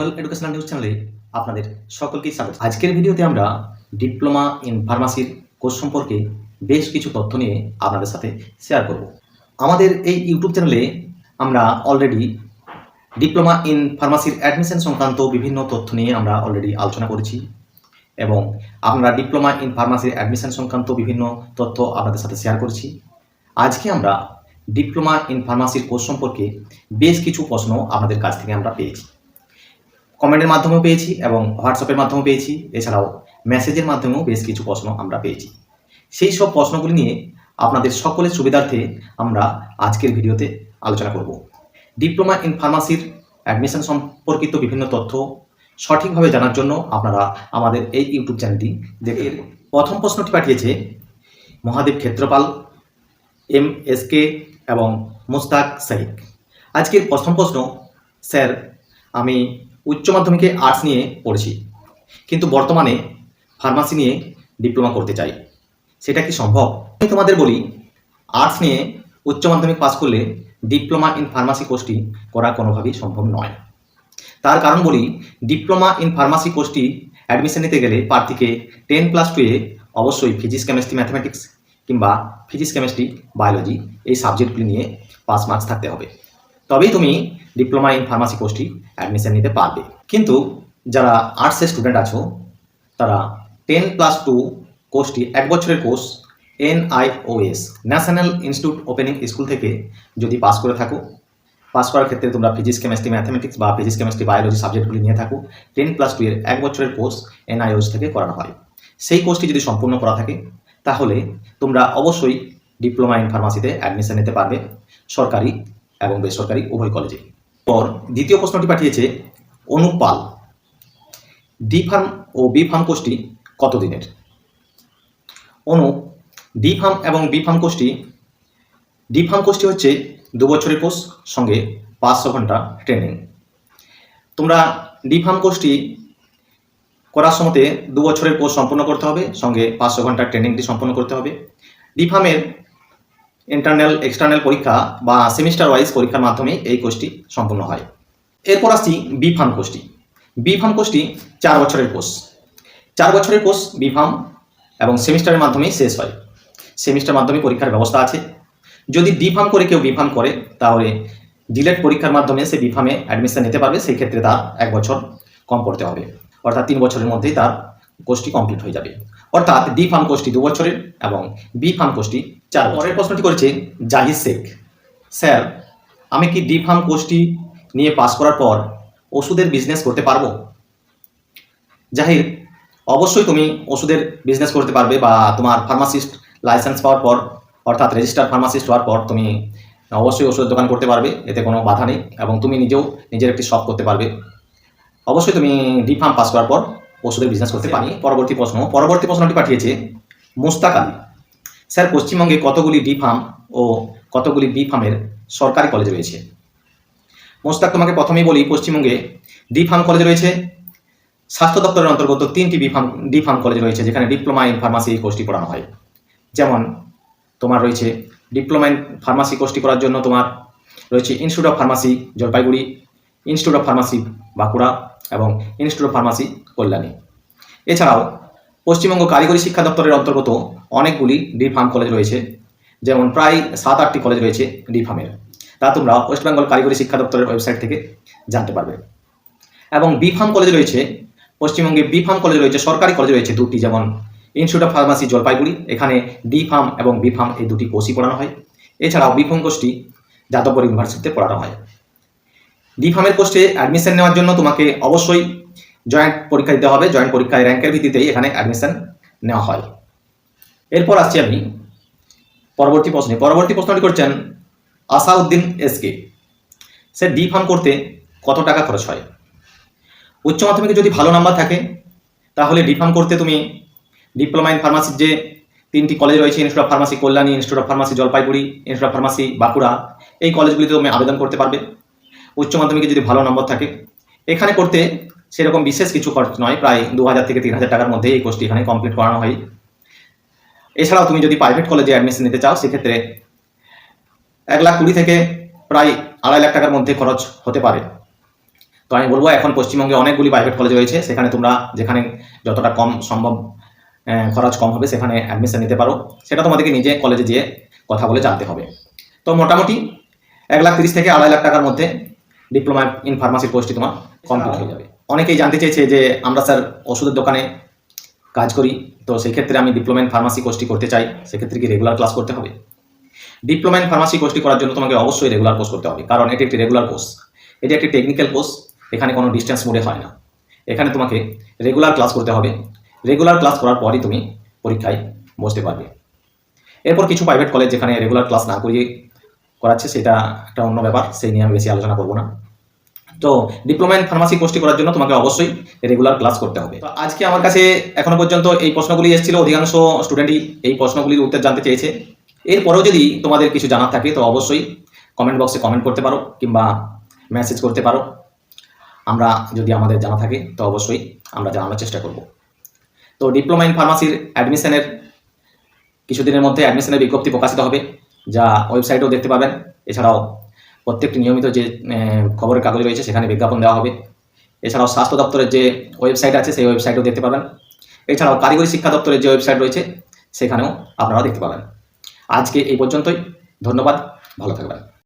Bengal educational news চ্যানেলে আপনাদের সকলকেই স্বাগত। আজকের ভিডিওতে আমরা ডিপ্লোমা ইন ফার্মাসির কোর্স সম্পর্কে বেশ কিছু তথ্য নিয়ে আপনাদের সাথে শেয়ার করব। আমাদের এই ইউটিউব চ্যানেলে আমরা অলরেডি ডিপ্লোমা ইন ফার্মাসির অ্যাডমিশন সংক্রান্ত বিভিন্ন তথ্য নিয়ে আমরা অলরেডি আলোচনা করেছি এবং আমরা ডিপ্লোমা ইন ফার্মাসির অ্যাডমিশন সংক্রান্ত বিভিন্ন তথ্য আপনাদের সাথে শেয়ার করেছি। আজকে আমরা ডিপ্লোমা ইন ফার্মাসির কোর্স সম্পর্কে বেশ কিছু প্রশ্ন আপনাদের কাছ থেকে আমরা পেয়েছি। কমেন্টের মাধ্যমেও পেয়েছি এবং হোয়াটসঅ্যাপের মাধ্যমেও পেয়েছি। এছাড়াও মেসেজের মাধ্যমেও বেশ কিছু প্রশ্ন আমরা পেয়েছি। সেই সব প্রশ্নগুলি নিয়ে আপনাদের সকলের সুবিধার্থে আমরা আজকের ভিডিওতে আলোচনা করব। ডিপ্লোমা ইন ফার্মাসির অ্যাডমিশন সম্পর্কিত বিভিন্ন তথ্য সঠিকভাবে জানার জন্য আপনারা আমাদের এই ইউটিউব চ্যানেলটি দেখে প্রথম প্রশ্নটি পাঠিয়েছে Mahadev Kshetrapal, M S K এবং মুস্তাক সাহিক আজকের প্রথম প্রশ্ন, স্যার, আমি উচ্চ মাধ্যমিকে আর্টস নিয়ে পড়েছি। কিন্তু বর্তমানে ফার্মাসি নিয়ে ডিপ্লোমা করতে চাই। সেটা কি সম্ভব? আমি তোমাদের বলি আর্টস নিয়ে উচ্চ মাধ্যমিক পাস করলে ডিপ্লোমা ইন ফার্মাসি কোর্সটি করা কোনোভাবেই সম্ভব নয়। তার কারণ বলি ডিপ্লোমা ইন ফার্মাসি কোর্সটি অ্যাডমিশন নিতে গেলে প্রার্থীকে টেন প্লাস টুয়ে অবশ্যই ফিজিক্স কেমিস্ট্রি ম্যাথামেটিক্স কিংবা ফিজিক্স কেমিস্ট্রি বায়োলজি এই সাবজেক্টগুলি নিয়ে পাস মার্কস থাকতে হবে। তবেই তুমি ডিপ্লোমা ইন ফার্মাসি কোর্সটি অ্যাডমিশন নিতে পারবে। কিন্তু যারা আর্টসের স্টুডেন্ট আছো, তারা টেন প্লাস টু কোর্সটি এক বছরের course NIOS national institute opening school থেকে যদি পাস করে থাকো পাস করার ক্ষেত্রে তোমরা ফিজিক্স কেমিস্ট্রি ম্যাথামেটিক্স বা ফিজিক্স কেমিস্ট্রি বায়োলজি সাবজেক্টগুলি নিয়ে থাকো। টেন প্লাস টু এর এক বছরের কোর্স এনআইওএস থেকে করানো হয়। সেই কোর্সটি যদি সম্পূর্ণ করা থাকে, তাহলে তোমরা অবশ্যই ডিপ্লোমা ইন ফার্মাসিতে অ্যাডমিশন নিতে পারবে, সরকারি এবং বেসরকারি উভয় কলেজে পর দ্বিতীয় প্রশ্নটি পাঠিয়েছে অনুপ পাল ডি ফার্ম ও বি ফার্ম কোর্সটি কত দিনের অনুপ ডি ফার্ম এবং বি ফার্ম কোর্সটি ডি ফার্ম কোর্সটি হচ্ছে দু বছরের কোর্স সঙ্গে পাঁচশো ঘণ্টা ট্রেনিং। তোমরা ডি ফার্ম কোর্সটি করার সময়তে দু বছরের কোর্স সম্পন্ন করতে হবে, সঙ্গে পাঁচশো ঘণ্টার ট্রেনিংটি সম্পন্ন করতে হবে। ডি ফার্মের ইন্টারনাল এক্সটার্নাল পরীক্ষা বা সেমিস্টার ওয়াইজ পরীক্ষার মাধ্যমে এই কোর্সটি সম্পূর্ণ হয়। এরপর আসছি বি ফার্ম কোর্সটি বি ফার্ম কোর্সটি চার বছরের কোর্স চার বছরের কোর্স বি ফার্ম এবং সেমিস্টারের মাধ্যমেই শেষ হয়। সেমিস্টার মাধ্যমে পরীক্ষার ব্যবস্থা আছে। যদি ডি ফার্ম করে কেউ বি ফার্ম করে, তাহলে ডিলেট পরীক্ষার মাধ্যমে সে বি ফার্মে অ্যাডমিশন নিতে পারবে। সেই ক্ষেত্রে তার এক বছর কম পড়তে হবে। অর্থাৎ তিন বছরের মধ্যেই তার কোর্সটি কমপ্লিট হয়ে যাবে। অর্থাৎ ডি ফার্ম কোর্সটি দু বছরের এবং বি ফার্ম কোর্সটি চার পরের প্রশ্নটি করেছে জাহিদ শেখ। স্যার আমি কি ডি ফার্ম কোর্সটি নিয়ে পাস করার পর ওষুধের বিজনেস করতে পারব? জাহির অবশ্যই তুমি ওষুধের বিজনেস করতে পারবে বা তোমার ফার্মাসিস্ট লাইসেন্স পাওয়ার পর অর্থাৎ রেজিস্টার ফার্মাসিস্ট হওয়ার পর তুমি অবশ্যই ওষুধের দোকান করতে পারবে এতে কোনো বাধা নেই এবং তুমি নিজেও নিজের একটি শখ করতে পারবে। অবশ্যই তুমি ডি ফার্ম পাস করার পর ওষুধের বিজনেস করতে পারি পরবর্তী প্রশ্ন পরবর্তী প্রশ্নটি পাঠিয়েছে মুস্তাক আলী। স্যার, পশ্চিমবঙ্গে কতগুলি ডি ফার্ম ও কতগুলি বি ফার্মের সরকারি কলেজ রয়েছে? মোস্তাক, তোমাকে প্রথমেই বলি, পশ্চিমবঙ্গে ডি ফার্ম কলেজ রয়েছে। স্বাস্থ্য দপ্তরের অন্তর্গত তিনটি B pharm D pharm college রয়েছে, যেখানে ডিপ্লোমা ইন ফার্মাসি কোর্সটি পড়ানো হয়। যেমন তোমার রয়েছে ডিপ্লোমা ইন ফার্মাসি কোর্সটি করার জন্য তোমার রয়েছে institute of pharmacy Jalpaiguri institute of pharmacy Bankura এবং ইনস্টিটিউট অফ ফার্মাসি কল্যাণী। এছাড়াও পশ্চিমবঙ্গ কারিগরি শিক্ষা দপ্তরের অন্তর্গত অনেকগুলি ডি ফার্ম কলেজ রয়েছে, যেমন প্রায় সাত আটটি কলেজ রয়েছে ডি ফার্মের তা তোমরা ওয়েস্ট বেঙ্গল কারিগরি শিক্ষা দপ্তরের ওয়েবসাইট থেকে জানতে পারবে। এবং বি ফার্ম কলেজ রয়েছে, পশ্চিমবঙ্গে বি ফার্ম কলেজ রয়েছে, সরকারি কলেজ রয়েছে দুটি, যেমন ইনস্টিটিউট অফ ফার্মাসি জলপাইগুড়ি, এখানে ডি ফার্ম এবং বি ফার্ম এই দুটি কোর্সই পড়ানো হয়। এছাড়াও বি ফার্ম কোর্সটি যাদবপুর ইউনিভার্সিটিতে পড়ানো হয়। ডি ফার্মের কোর্সে অ্যাডমিশন নেওয়ার জন্য তোমাকে অবশ্যই জয়েন্ট পরীক্ষা দিতে হবে জয়েন্ট পরীক্ষায় র্যাঙ্কের ভিত্তিতেই এখানে অ্যাডমিশন নেওয়া হয়। এরপর আসছি আমি পরবর্তী প্রশ্নে। পরবর্তী প্রশ্নটি করছেন, আসাউদ্দিন এসকে সে ডি ফার্ম করতে কত টাকা খরচ হয়? উচ্চ মাধ্যমিকে যদি ভালো নাম্বার থাকে, তাহলে ডি ফার্ম করতে তুমি ডিপ্লোমা ইন ফার্মাসির যে তিনটি কলেজ রয়েছে institute of pharmacy Kalyani institute of pharmacy Jalpaiguri institute of pharmacy Bankura, এই কলেজগুলিতে তুমি আবেদন করতে পারবে। উচ্চ মাধ্যমিকে যদি ভালো নম্বর থাকে, এখানে করতে সেরকম বিশেষ কিছু খরচ নয়, প্রায় দু হাজার থেকে তিন হাজার টাকার মধ্যে এই কোর্সটি এখানে কমপ্লিট করানো হয়। এছাড়াও তুমি যদি প্রাইভেট কলেজে অ্যাডমিশন নিতে চাও, সেক্ষেত্রে এক লাখ কুড়ি থেকে প্রায় আড়াই লাখ টাকার মধ্যে খরচ হতে পারে। তো আমি বলব, এখন পশ্চিমবঙ্গে অনেকগুলি প্রাইভেট কলেজ রয়েছে, সেখানে তোমরা যেখানে যতটা কম সম্ভব খরচ কম হবে, সেখানে অ্যাডমিশন নিতে পারো। সেটা তোমাদেরকে নিজে কলেজে যেয়ে কথা বলে জানতে হবে। তো মোটামুটি এক লাখ তিরিশ থেকে আড়াই লাখ টাকার মধ্যে ডিপ্লোমা ইন ফার্মাসির কোর্সটি তোমার কমপ্লিট হয়ে যাবে। অনেকেই জানতে চেয়েছে যে আমরা স্যার ওষুধের দোকানে কাজ করি, তো সেই ক্ষেত্রে আমি ডিপ্লোমা ইন ফার্মাসি কোর্সটি করতে চাই, সেক্ষেত্রে কি রেগুলার ক্লাস করতে হবে? ডিপ্লোমা ইন ফার্মাসি কোর্সটি করার জন্য তোমাকে অবশ্যই রেগুলার কোর্স করতে হবে, কারণ এটি একটি রেগুলার কোর্স এটি একটি টেকনিক্যাল কোর্স এখানে কোনো ডিস্টেন্স মোডে হয় না। এখানে তোমাকে রেগুলার ক্লাস করতে হবে রেগুলার ক্লাস করার পরই তুমি পরীক্ষায় বসতে পারবে। এরপর কিছু প্রাইভেট কলেজ যেখানে রেগুলার ক্লাস না করিয়ে করাচ্ছে, সেটা একটা অন্য ব্যাপার, সেই নিয়ে আমি বেশি আলোচনা করব না। তো ডিপ্লোমা ইন ফার্মাসি কোর্সটি করার জন্য তোমাকে অবশ্যই রেগুলার ক্লাস করতে হবে। তো আজকে আমার কাছে এখনও পর্যন্ত এই প্রশ্নগুলি এসেছিল, অধিকাংশ স্টুডেন্টই এই প্রশ্নগুলির উত্তর জানতে চেয়েছে। এরপরেও যদি তোমাদের কিছু জানার থাকে, তো অবশ্যই কমেন্ট বক্সে কমেন্ট করতে পারো কিংবা মেসেজ করতে পারো। আমরা যদি আমাদের জানা থাকে, তো অবশ্যই আমরা জানানোর চেষ্টা করব। তো ডিপ্লোমা ইন ফার্মাসির অ্যাডমিশনের কিছুদিনের মধ্যে অ্যাডমিশনের বিজ্ঞপ্তি প্রকাশিত হবে, যা ওয়েবসাইটেও দেখতে পাবেন। এছাড়াও প্রত্যেকটি নিয়মিত যে খবরের কাগজ রয়েছে সেখানে বিজ্ঞাপন দেওয়া হবে। এছাড়াও স্বাস্থ্য দপ্তরের যে ওয়েবসাইট আছে সেই ওয়েবসাইটও দেখতে পাবেন। এছাড়াও কারিগরি শিক্ষা দপ্তরের যে ওয়েবসাইট রয়েছে সেখানেও আপনারা দেখতে পাবেন। আজকে এই পর্যন্তই। ধন্যবাদ। ভালো থাকবেন।